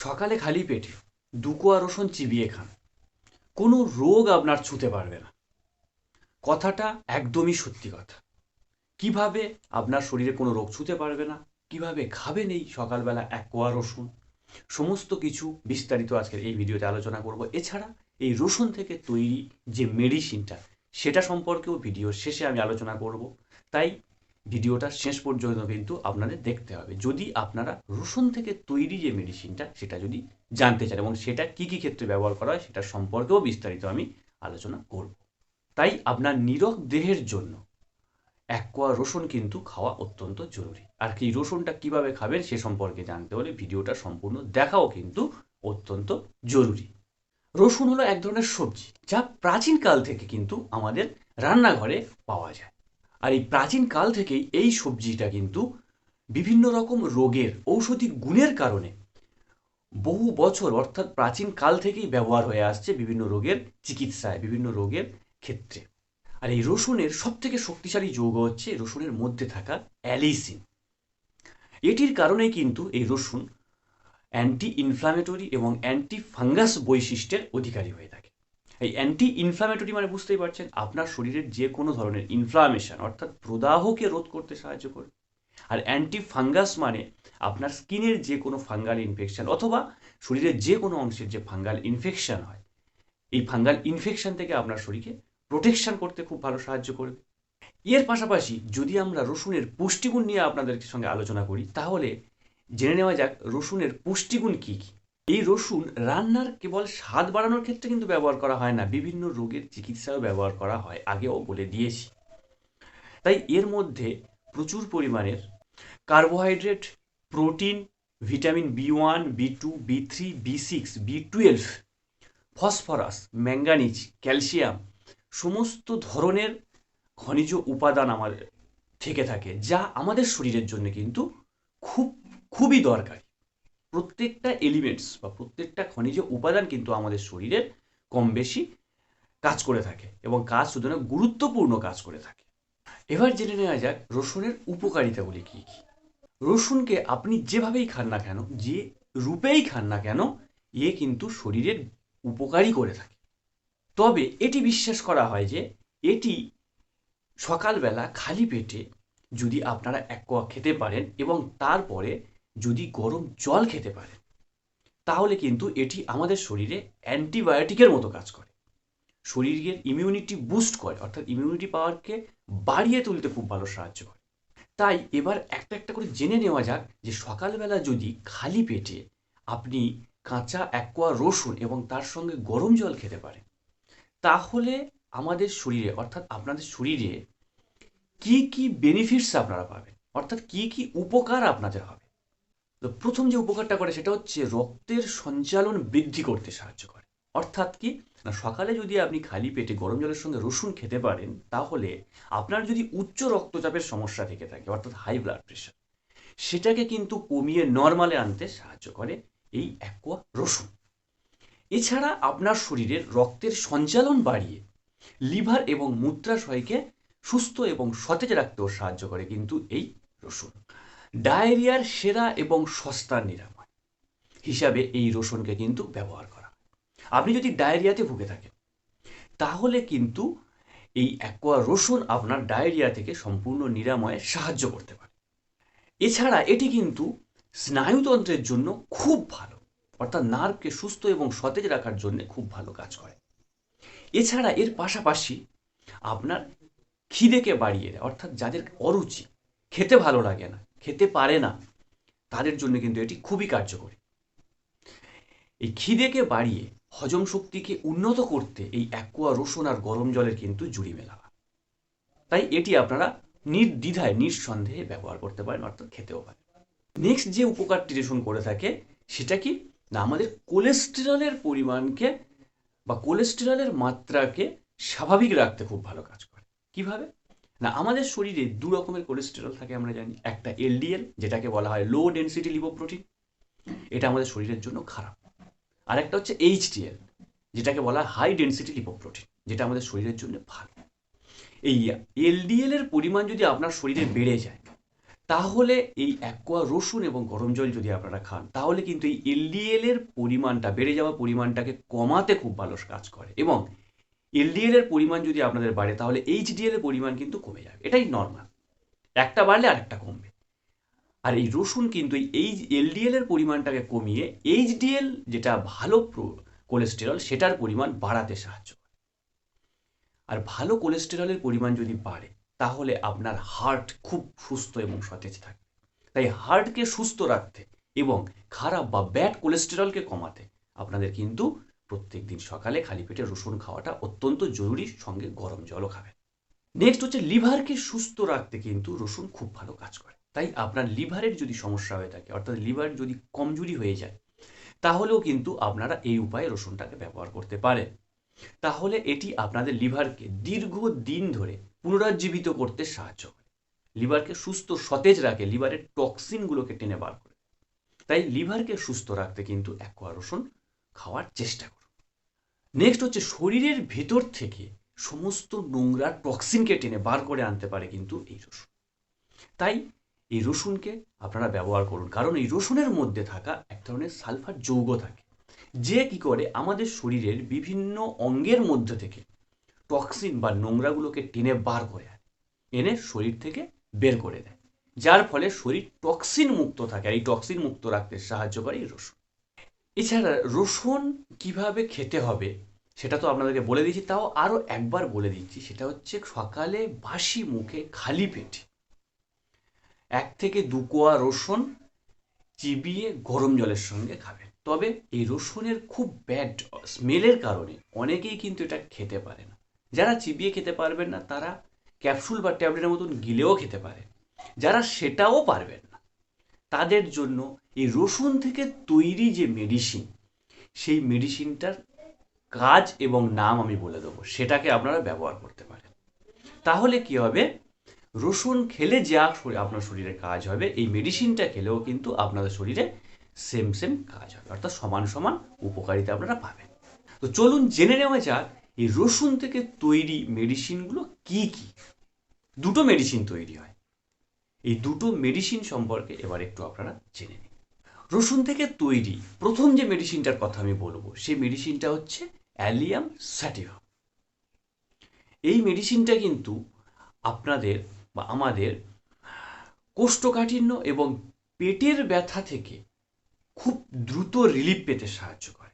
সকালে খালি পেটে দুকোয়া রসুন চিবিয়ে খান। কোনো রোগ আপনার ছুঁতে পারবে না। কথাটা একদমই সত্যি কথা। কীভাবে আপনার শরীরে কোনো রোগ ছুঁতে পারবে না? কীভাবে খাবেন এই সকালবেলা এক কোয়া রসুন? সমস্ত কিছু বিস্তারিত আজকের এই ভিডিওতে আলোচনা করব। এছাড়া এই রসুন থেকে তৈরি যে মেডিসিনটা সেটা সম্পর্কেও ভিডিওর শেষে আমি আলোচনা করব। তাই ভিডিওটা শেষ পর্যন্ত কিন্তু আপনাদের দেখতে হবে। যদি আপনারা রসুন থেকে তৈরি যে মেডিসিনটা সেটা যদি জানতে চান এবং সেটা কি কি ক্ষেত্রে ব্যবহার করা হয় সেটা সম্পর্কেও বিস্তারিত আমি আলোচনা করব। তাই আপনার নিরক দেহের জন্য এক কোয়া রসুন কিন্তু খাওয়া অত্যন্ত জরুরি। আর কি রসুনটা কীভাবে খাবেন সে সম্পর্কে জানতে হলে ভিডিওটা সম্পূর্ণ দেখাও কিন্তু অত্যন্ত জরুরি। রসুন হলো এক ধরনের সবজি যা প্রাচীনকাল থেকে কিন্তু আমাদের রান্নাঘরে পাওয়া যায়। আর এই প্রাচীন কাল থেকেই এই সবজিটা কিন্তু বিভিন্ন রকম রোগের, ঔষধি গুণের কারণে বহু বছর, অর্থাৎ প্রাচীন কাল থেকেই ব্যবহার হয়ে আসছে বিভিন্ন রোগের চিকিৎসায়, বিভিন্ন রোগের ক্ষেত্রে। আর এই রসুনের সব থেকে শক্তিশালী যৌগ হচ্ছে রসুনের মধ্যে থাকা অ্যালিসিন। এটির কারণে কিন্তু এই রসুন অ্যান্টি ইনফ্লামেটরি এবং অ্যান্টি ফাঙ্গাস বৈশিষ্ট্যের অধিকারী হয়ে থাকে। এই অ্যান্টি ইনফ্লামেটরি মানে বুঝতেই পারছেন, আপনার শরীরের যে কোনো ধরনের ইনফ্লামেশন অর্থাৎ প্রদাহকে রোধ করতে সাহায্য করে। আর অ্যান্টি ফাঙ্গাস মানে আপনার স্কিনের যে কোনো ফাঙ্গাল ইনফেকশন অথবা শরীরের যে কোনো অংশের যে ফাঙ্গাল ইনফেকশন হয়, এই ফাঙ্গাল ইনফেকশন থেকে আপনার শরীরকে প্রোটেকশন করতে খুব ভালো সাহায্য করবে। এর পাশাপাশি যদি আমরা রসুনের পুষ্টিগুণ নিয়ে আপনাদের সঙ্গে আলোচনা করি, তাহলে জেনে নেওয়া যাক রসুনের পুষ্টিগুণ কী কী। এই রসুন রান্নার কেবল স্বাদ বাড়ানোর ক্ষেত্রে কিন্তু ব্যবহার করা হয় না, বিভিন্ন রোগের চিকিৎসাও ব্যবহার করা হয়, আগেও বলে দিয়েছি। তাই এর মধ্যে প্রচুর পরিমাণের carbohydrate protein vitamin B one B two B three B six B twelve phosphorus manganese calcium সমস্ত ধরনের খনিজ উপাদান আমাদের থেকে থাকে, যা আমাদের শরীরের জন্য কিন্তু খুব, খুবই দরকারি। প্রত্যেকটা এলিমেন্টস বা প্রত্যেকটা খনিজ উপাদান কিন্তু আমাদের শরীরের কম বেশি কাজ করে থাকে এবং কাজ শুধু না গুরুত্বপূর্ণ কাজ করে থাকে। এবার জেনে নেওয়া যাক রসুনের উপকারিতাগুলি কী কী। রসুনকে আপনি যেভাবেই খান না কেন, যে রূপেই খান না কেন, এ কিন্তু শরীরের উপকারী করে থাকে। তবে এটি বিশ্বাস করা হয় যে এটি সকালবেলা খালি পেটে যদি আপনারা এক কোয়া খেতে পারেন এবং তারপরে যদি গরম জল খেতে পারেন তাহলে কিন্তু এটি আমাদের শরীরে অ্যান্টিবায়োটিকের মতো কাজ করে। শরীরের ইমিউনিটি বুস্ট করে, অর্থাৎ ইমিউনিটি পাওয়ারকে বাড়িয়ে তুলতে খুব ভালো সাহায্য করে। তাই এবার একটা একটা করে জেনে নেওয়া যাক যে সকালবেলা যদি খালি পেটে আপনি কাঁচা এক কোয়া রসুন এবং তার সঙ্গে গরম জল খেতে পারেন, তাহলে আমাদের শরীরে, অর্থাৎ আপনাদের শরীরে কি কি বেনিফিটস আপনারা পাবেন? অর্থাৎ কি কি উপকার আপনাদের হবে? তো প্রথম যে উপকারটা করে সেটা হচ্ছে রক্তের সঞ্চালন বৃদ্ধি করতে সাহায্য করে। অর্থাৎ কি? না, সকালে যদি আপনি খালি পেটে গরম জলের সঙ্গে রসুন খেতে পারেন, তাহলে আপনার যদি উচ্চ রক্তচাপের সমস্যা থেকে থাকে, অর্থাৎ হাই ব্লাড প্রেশার সেটাকে কিন্তু কমিয়ে নর্মালে আনতে সাহায্য করে এই অ্যাকোয়া রসুন। এছাড়া আপনার শরীরের রক্তের সঞ্চালন বাড়িয়ে লিভার এবং মূত্রাশয়কে সুস্থ এবং সতেজ রাখতেও সাহায্য করে কিন্তু এই রসুন। ডায়রিয়ার সেরা এবং সস্তা নিরাময়। হিসাবে এই রসুনকে কিন্তু ব্যবহার করা আপনি যদি ডায়রিয়াতে ভুগে থাকেন, তাহলে কিন্তু এই অ্যাকোয়া রসুন আপনার ডায়রিয়া থেকে সম্পূর্ণ নিরাময়ে সাহায্য করতে পারে। এছাড়া এটি কিন্তু স্নায়ুতন্ত্রের জন্য খুব ভালো, অর্থাৎ নার্ভকে সুস্থ এবং সতেজ রাখার জন্য খুব ভালো কাজ করে। এছাড়া এর পাশাপাশি আপনার খিদেকে বাড়িয়ে দেয়, অর্থাৎ যাদের অরুচি, খেতে ভালো লাগে না খেতে পারে না, তাদের জন্য কিন্তু এটি খুবই কার্যকরী। এই খিদেকে বাড়িয়ে হজম শক্তিকে উন্নত করতে এই অ্যাকোয়া রসুন আর গরম জলের কিন্তু জুড়ি মেলা। তাই এটি আপনারা নির্দ্বিধায়, নিঃসন্দেহে ব্যবহার করতে পারেন, অর্থাৎ খেতেও পারেন। নেক্সট যে উপকারটি রেশন করে থাকে, সেটা কি? না, আমাদের কোলেস্টেরলের পরিমাণকে বা কোলেস্টেরলের মাত্রাকে স্বাভাবিক রাখতে খুব ভালো কাজ করে। কীভাবে? না, আমাদের শরীরে দু রকমের কোলেস্টেরল থাকে, আমরা জানি। একটা এলডিএল যেটাকে বলা হয় লো ডেন্সিটি লিপোপ্রোটিন এটা আমাদের শরীরের জন্য খারাপ। আর একটা হচ্ছে এইচডিএল যেটাকে বলা হয় হাই ডেন্সিটি লিপোপ্রোটিন যেটা আমাদের শরীরের জন্য ভালো। এই এলডিএল এর পরিমাণ যদি আপনার শরীরে বেড়ে যায়, তাহলে এই অ্যাকোয়া রসুন এবং গরম জল যদি আপনারা খান, তাহলে কিন্তু এই এলডিএল এর পরিমাণটা, বেড়ে যাওয়া পরিমাণটাকে কমাতে খুব ভালো কাজ করে। এবং এলডিএল এর পরিমাণ যদি আপনাদের বাড়ে, তাহলে এইচডিএল এর পরিমাণ কিন্তু কমে যাবে। এটাই নর্মাল একটা বাড়লে আরেকটা কমবে। আর এই রসুন কিন্তু এই এলডিএল এর পরিমাণটাকে কমিয়ে এইচডিএল যেটা ভালো কোলেস্টেরল সেটার পরিমাণ বাড়াতে সাহায্য করে। আর ভালো কোলেস্টেরলের পরিমাণ যদি বাড়ে, তাহলে আপনার হার্ট খুব সুস্থ এবং সতেজ থাকে তাই হার্টকে সুস্থ রাখতে এবং খারাপ বা ব্যাড কোলেস্টেরলকে কমাতে আপনাদের কিন্তু প্রত্যেক দিন সকালে খালি পেটে রসুন খাওয়াটা অত্যন্ত জরুরি, সঙ্গে গরম জলও খাবেন। নেক্সট হচ্ছে লিভারকে সুস্থ রাখতে কিন্তু রসুন খুব ভালো কাজ করে। তাই আপনার লিভারের যদি সমস্যা হয়ে থাকে, অর্থাৎ লিভার যদি কমজোরি হয়ে যায়, তাহলেও কিন্তু আপনারা এই উপায়ে রসুনটাকে ব্যবহার করতে পারেন। তাহলে এটি আপনাদের লিভারকে দীর্ঘ দিন ধরে পুনরুজ্জীবিত করতে সাহায্য করে। লিভারকে সুস্থ সতেজ রাখে, লিভারের টক্সিনগুলোকে টেনে বার করে। তাই লিভারকে সুস্থ রাখতে কিন্তু অ্যাকোয়া রসুন খাওয়ার চেষ্টা করুন। নেক্সট হচ্ছে শরীরের ভেতর থেকে সমস্ত নোংরা টক্সিনকে টেনে বার করে আনতে পারে কিন্তু এই রসুন। তাই এই রসুনকে আপনারা ব্যবহার করুন, কারণ এই রসুনের মধ্যে থাকা এক ধরনের সালফার যৌগ থাকে, যে কি করে আমাদের শরীরের বিভিন্ন অঙ্গের মধ্যে থেকে টক্সিন বা নোংরাগুলোকে টেনে বার করে আনে, এনে শরীর থেকে বের করে দেয়। যার ফলে শরীর টক্সিন মুক্ত থাকে, আর এই টক্সিন মুক্ত রাখতে সাহায্য করে এই রসুন। এছাড়া রসুন কীভাবে খেতে হবে, সেটা তো আপনাদেরকে বলে দিয়েছি, তাও আরও একবার বলে দিচ্ছি, সেটা হচ্ছে সকালে বাসি মুখে খালি পেটে এক থেকে দু কোয়া রসুন চিবিয়ে গরম জলের সঙ্গে খাবেন। তবে এই রসুনের খুব ব্যাড স্মেলের কারণে অনেকেই কিন্তু এটা খেতে পারে না। যারা চিবিয়ে খেতে পারবেন না, তারা ক্যাপসুল বা ট্যাবলেটের মতন গিলেও খেতে পারে। যারা সেটাও পারবেন তাদের জন্য এই রসুন থেকে তৈরি যে মেডিসিন সেই মেডিসিনটার কাজ এবং নাম আমি বলে দেবো। সেটাকে আপনারা ব্যবহার করতে পারেন। তাহলে কি হবে? রসুন খেলে যা আপনার শরীরে কাজ হবে, এই মেডিসিনটা খেলেও কিন্তু আপনাদের শরীরে সেম সেম কাজ হবে। অর্থাৎ সমান সমান উপকারিতা আপনারা পাবেন। তো চলুন জেনে নেওয়া যাক, এই রসুন থেকে তৈরি মেডিসিনগুলো কি কি? দুটো মেডিসিন তৈরি হয়। এই দুটো মেডিসিন সম্পর্কে এবার একটু আপনারা জেনে নিন। রসুন থেকে তৈরি প্রথম যে মেডিসিনটার কথা আমি বলব, সেই মেডিসিনটা হচ্ছে অ্যালিয়াম স্যাটিভা এই মেডিসিনটা কিন্তু আপনাদের বা আমাদের কোষ্ঠকাঠিন্য এবং পেটের ব্যথা থেকে খুব দ্রুত রিলিফ পেতে সাহায্য করে।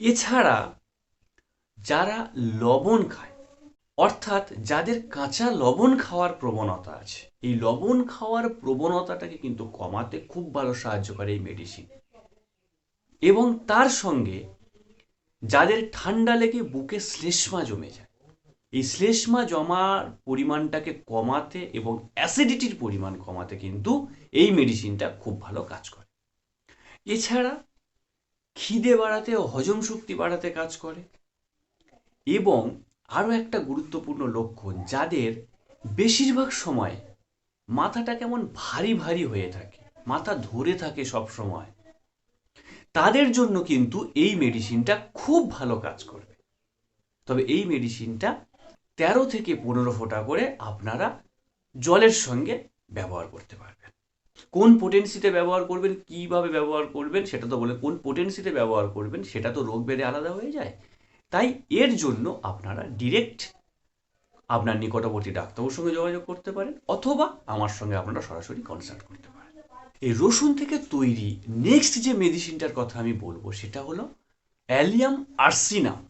এছাড়া যারা লবণ খায় অর্থাৎ যাদের কাঁচা লবণ খাওয়ার প্রবণতা আছে, এই লবণ খাওয়ার প্রবণতাটাকে কিন্তু কমাতে খুব ভালো সাহায্য করে এই মেডিসিন এবং তার সঙ্গে যাদের ঠান্ডা লেগে বুকে শ্লেষ্মা জমে যায়, এই শ্লেষ্মা জমার পরিমাণটাকে কমাতে এবং অ্যাসিডিটির পরিমাণ কমাতে কিন্তু এই মেডিসিনটা খুব ভালো কাজ করে। এছাড়া খিদে বাড়াতে ও হজম শক্তি বাড়াতে কাজ করে এবং আরও একটা গুরুত্বপূর্ণ লক্ষণ যাদের বেশিরভাগ সময় মাথাটা কেমন ভারী ভারী হয়ে থাকে, মাথা ধরে থাকে সব সময়, তাদের জন্য কিন্তু এই মেডিসিনটা খুব ভালো কাজ করবে। তবে এই মেডিসিনটা তেরো থেকে পনেরো ফোঁটা করে আপনারা জলের সঙ্গে ব্যবহার করতে পারবেন। কোন পোটেন্সিতে ব্যবহার করবেন, কীভাবে ব্যবহার করবেন, সেটা তো বলে কোন পোটেন্সিতে ব্যবহার করবেন, সেটা তো রোগ বেড়ে আলাদা হয়ে যায়। তাই এর জন্য আপনারা ডিরেক্ট আপনার নিকটবর্তী ডাক্তারের সঙ্গে যোগাযোগ করতে পারেন, অথবা আমার সঙ্গে আপনারা সরাসরি কনসাল্ট করতে পারেন। এই রসুন থেকে তৈরি নেক্সট যে মেডিসিনটার কথা আমি বলব, সেটা হলো অ্যালিয়াম আর্সিনাম।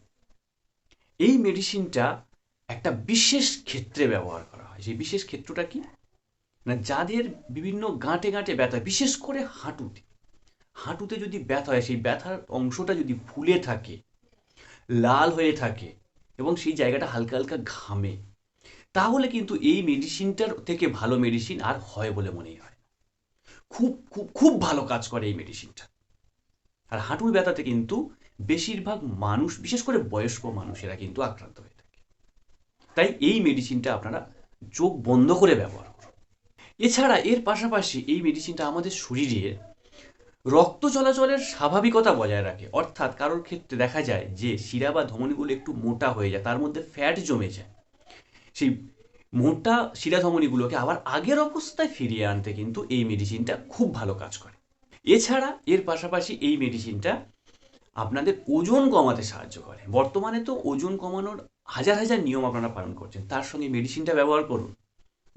এই মেডিসিনটা একটা বিশেষ ক্ষেত্রে ব্যবহার করা হয়। সেই বিশেষ ক্ষেত্রটা কি? না, যাদের বিভিন্ন গাঁটে গাঁটে ব্যথা, বিশেষ করে হাঁটুতে। হাঁটুতে যদি ব্যথা হয়, সেই ব্যথার অংশটা যদি ফুলে থাকে লাল হয়ে থাকে এবং সেই জায়গাটা হালকা হালকা ঘামে। তাহলে কিন্তু এই মেডিসিনটার থেকে ভালো মেডিসিন আর হয় বলে মনে হয় খুব খুব খুব ভালো কাজ করে এই মেডিসিনটা আর হাঁটুর ব্যথাতে কিন্তু বেশিরভাগ মানুষ, বিশেষ করে বয়স্ক মানুষেরা কিন্তু আক্রান্ত হয়ে থাকে। তাই এই মেডিসিনটা আপনারা চোখ বন্ধ করে ব্যবহার করুন। এছাড়া এর পাশাপাশি এই মেডিসিনটা আমাদের শরীরে রক্ত চলাচলের স্বাভাবিকতা বজায় রাখে। অর্থাৎ কারোর ক্ষেত্রে দেখা যায় যে শিরা বা ধমনীগুলো একটু মোটা হয়ে যায়, তার মধ্যে ফ্যাট জমে যায়। সেই মোটা শিরা ধমনিগুলোকে আবার আগের অবস্থায় ফিরিয়ে আনতে কিন্তু এই মেডিসিনটা খুব ভালো কাজ করে। এছাড়া এর পাশাপাশি এই মেডিসিনটা আপনাদের ওজন কমাতে সাহায্য করে। বর্তমানে তো ওজন কমানোর হাজার হাজার নিয়ম আপনারা পালন করছেন। তার সঙ্গে মেডিসিনটা ব্যবহার করুন।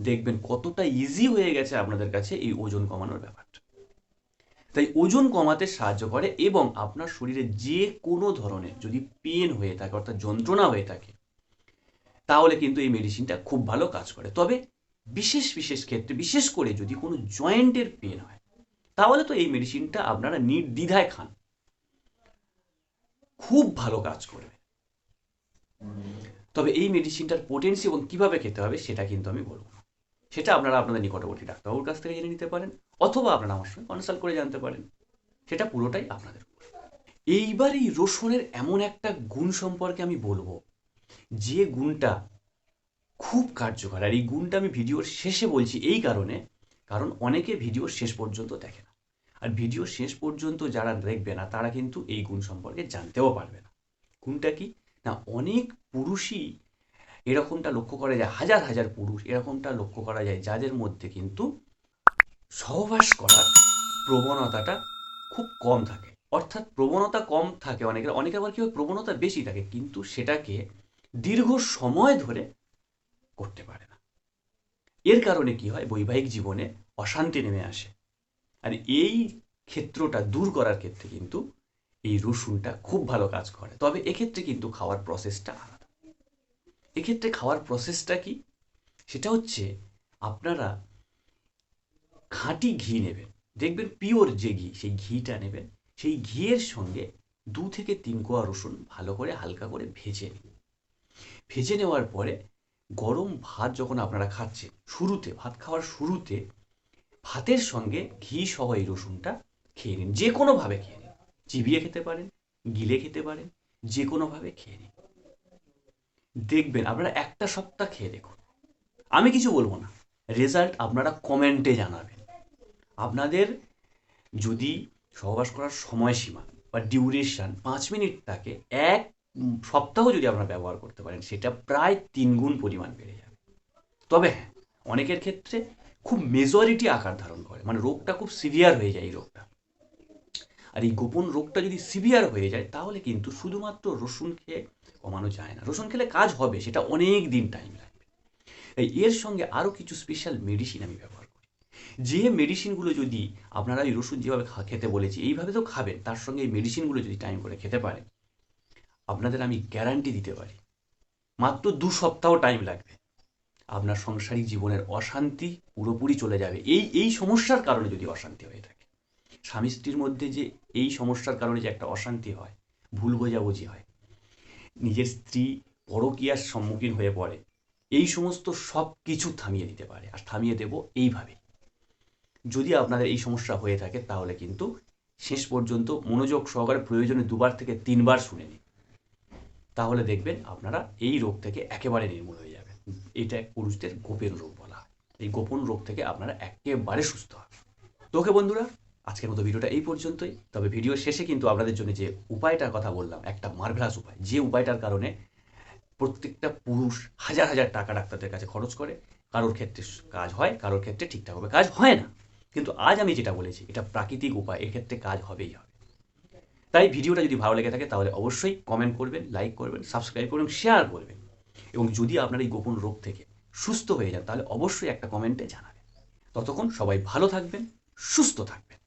দেখবেন কতটা ইজি হয়ে গেছে আপনাদের কাছে এই ওজন কমানোর ব্যাপারটা। তাই ওজন কমাতে সাহায্য করে এবং আপনার শরীরে যে কোনো ধরনের যদি পেন হয়ে থাকে অর্থাৎ যন্ত্রণা হয়ে থাকে, তাহলে কিন্তু এই মেডিসিনটা খুব ভালো কাজ করে। তবে বিশেষ বিশেষ ক্ষেত্রে, বিশেষ করে যদি কোনো জয়েন্টের পেন হয়, তাহলে তো এই মেডিসিনটা আপনারা নির্দ্বিধায় খান। খুব ভালো কাজ করবে। তবে এই মেডিসিনটার পোটেন্সি এবং কীভাবে খেতে হবে সেটা কিন্তু আমি বলব সেটা আপনারা আপনাদের নিকটবর্তী ডাক্তারবাবুর কাছ থেকে জেনে নিতে পারেন। অথবা আপনারা আমার সঙ্গে কনসাল্ট করে জানতে পারেন। সেটা পুরোটাই আপনাদের উপর। এইবার এই রসুনের এমন একটা গুণ সম্পর্কে আমি বলব, যে গুণটা খুব কার্যকর। আর এই গুণটা আমি ভিডিওর শেষে বলছি এই কারণে, কারণ অনেকে ভিডিও শেষ পর্যন্ত দেখে না। আর ভিডিও শেষ পর্যন্ত যারা দেখবে না, তারা কিন্তু এই গুণ সম্পর্কে জানতেও পারবে না। গুণটা কি? না, অনেক পুরুষই এরকমটা লক্ষ্য করা যায়, হাজার হাজার পুরুষ এরকমটা লক্ষ্য করা যায়, যাদের মধ্যে কিন্তু সহবাস করার প্রবণতাটা খুব কম থাকে। অর্থাৎ প্রবণতা কম থাকে অনেকের অনেকের আবার কি হয়, প্রবণতা বেশি থাকে, কিন্তু সেটাকে দীর্ঘ সময় ধরে করতে পারে না। এর কারণে কি হয়, বৈবাহিক জীবনে অশান্তি নেমে আসে। আর এই ক্ষেত্রটা দূর করার ক্ষেত্রে কিন্তু এই রসুনটা খুব ভালো কাজ করে। তবে এক্ষেত্রে কিন্তু খাওয়ার প্রসেসটা আলাদা। এক্ষেত্রে খাওয়ার প্রসেসটা কি? সেটা হচ্ছে আপনারা খাঁটি ঘি নেবেন। দেখবেন পিওর যে ঘি, সেই ঘিটা নেবেন। সেই ঘিয়ের সঙ্গে দু থেকে তিন কোয়া রসুন ভালো করে হালকা করে ভেজে নিন। ভেজে নেওয়ার পরে গরম ভাত যখন আপনারা খাচ্ছেন, শুরুতে, ভাত খাওয়ার শুরুতে ভাতের সঙ্গে ঘি সহ এই রসুনটা খেয়ে নিন। যে কোনোভাবে খেয়ে নিন। চিবিয়ে খেতে পারেন, গিলে খেতে পারেন, যে কোনোভাবে খেয়ে নিন। দেখবেন আপনারা একটা সপ্তাহ খেয়ে দেখুন। আমি কিছু বলব না। রেজাল্ট আপনারা কমেন্টে জানাবেন। আপনাদের যদি সহবাস করার সময়সীমা বা ডিউরেশন পাঁচ মিনিট থাকে, এক সপ্তাহ যদি আপনারা ব্যবহার করতে পারেন, সেটা প্রায় তিন গুণ পরিমাণ বেড়ে যাবে। তবে হ্যাঁ অনেকের ক্ষেত্রে খুব মেজরিটি আকার ধারণ করে মানে রোগটা খুব সিভিয়ার হয়ে যায় এই রোগটা। আর এই গোপন রোগটা যদি সিভিয়ার হয়ে যায়, তাহলে কিন্তু শুধুমাত্র রসুন খেয়ে কমানো যায় না। রসুন খেলে কাজ হবে, সেটা অনেক দিন টাইম লাগবে। এই এর সঙ্গে আরও কিছু স্পেশাল মেডিসিন আমি ব্যবহার যে মেডিসিনগুলো যদি আপনারা এই রসুন যেভাবে খেতে বলেছি, এইভাবে তো খাবেন, তার সঙ্গে এই মেডিসিনগুলো যদি টাইম করে খেতে পারেন, আপনাদের আমি গ্যারান্টি দিতে পারি। মাত্র দু সপ্তাহ টাইম লাগবে। আপনার সংসারিক জীবনের অশান্তি পুরোপুরি চলে যাবে। এই এই সমস্যার কারণে যদি অশান্তি হয়ে থাকে। স্বামী স্ত্রীর মধ্যে যে এই সমস্যার কারণে যে একটা অশান্তি হয়, ভুল বোঝাবুঝি হয়, নিজের স্ত্রী পরকীয়ার সম্মুখীন হয়ে পড়ে, এই সমস্ত সব কিছু থামিয়ে দিতে পারে। আর থামিয়ে দেব এইভাবে। যদি আপনাদের এই সমস্যা হয়ে থাকে, তাহলে কিন্তু শেষ পর্যন্ত মনোযোগ সহকারে প্রয়োজনে দুবার থেকে তিনবার শুনে নিন। তাহলে দেখবেন আপনারা এই রোগ থেকে একেবারে নির্মূল হয়ে যাবেন। এটা পুরুষদের গোপন রোগ বলা হয়। এই গোপন রোগ থেকে আপনারা একেবারে সুস্থ হবেন তো ওকে বন্ধুরা, আজকের মতো ভিডিওটা এই পর্যন্তই। তবে ভিডিওর শেষে কিন্তু আপনাদের জন্য যে উপায়টার কথা বললাম, একটা মার্ভেলাস উপায়। যে উপায়টার কারণে প্রত্যেকটা পুরুষ হাজার হাজার টাকা ডাক্তারদের কাছে খরচ করে। কারোর ক্ষেত্রে কাজ হয়, কারোর ক্ষেত্রে ঠিকঠাকভাবে কাজ হয় না। কিন্তু আজ আমি যেটা বলেছি, এটা প্রাকৃতিক উপায় এক্ষেত্রে কাজ হবেই হবে। তাই ভিডিওটা যদি ভালো লেগে থাকে, তাহলে অবশ্যই কমেন্ট করবেন লাইক করবেন সাবস্ক্রাইব করবেন শেয়ার করবেন। এবং যদি আপনার এই গোপন রোগ থেকে সুস্থ হয়ে যান, তাহলে অবশ্যই একটা কমেন্টে জানাবেন। ততক্ষণ সবাই ভালো থাকবেন, সুস্থ থাকবেন।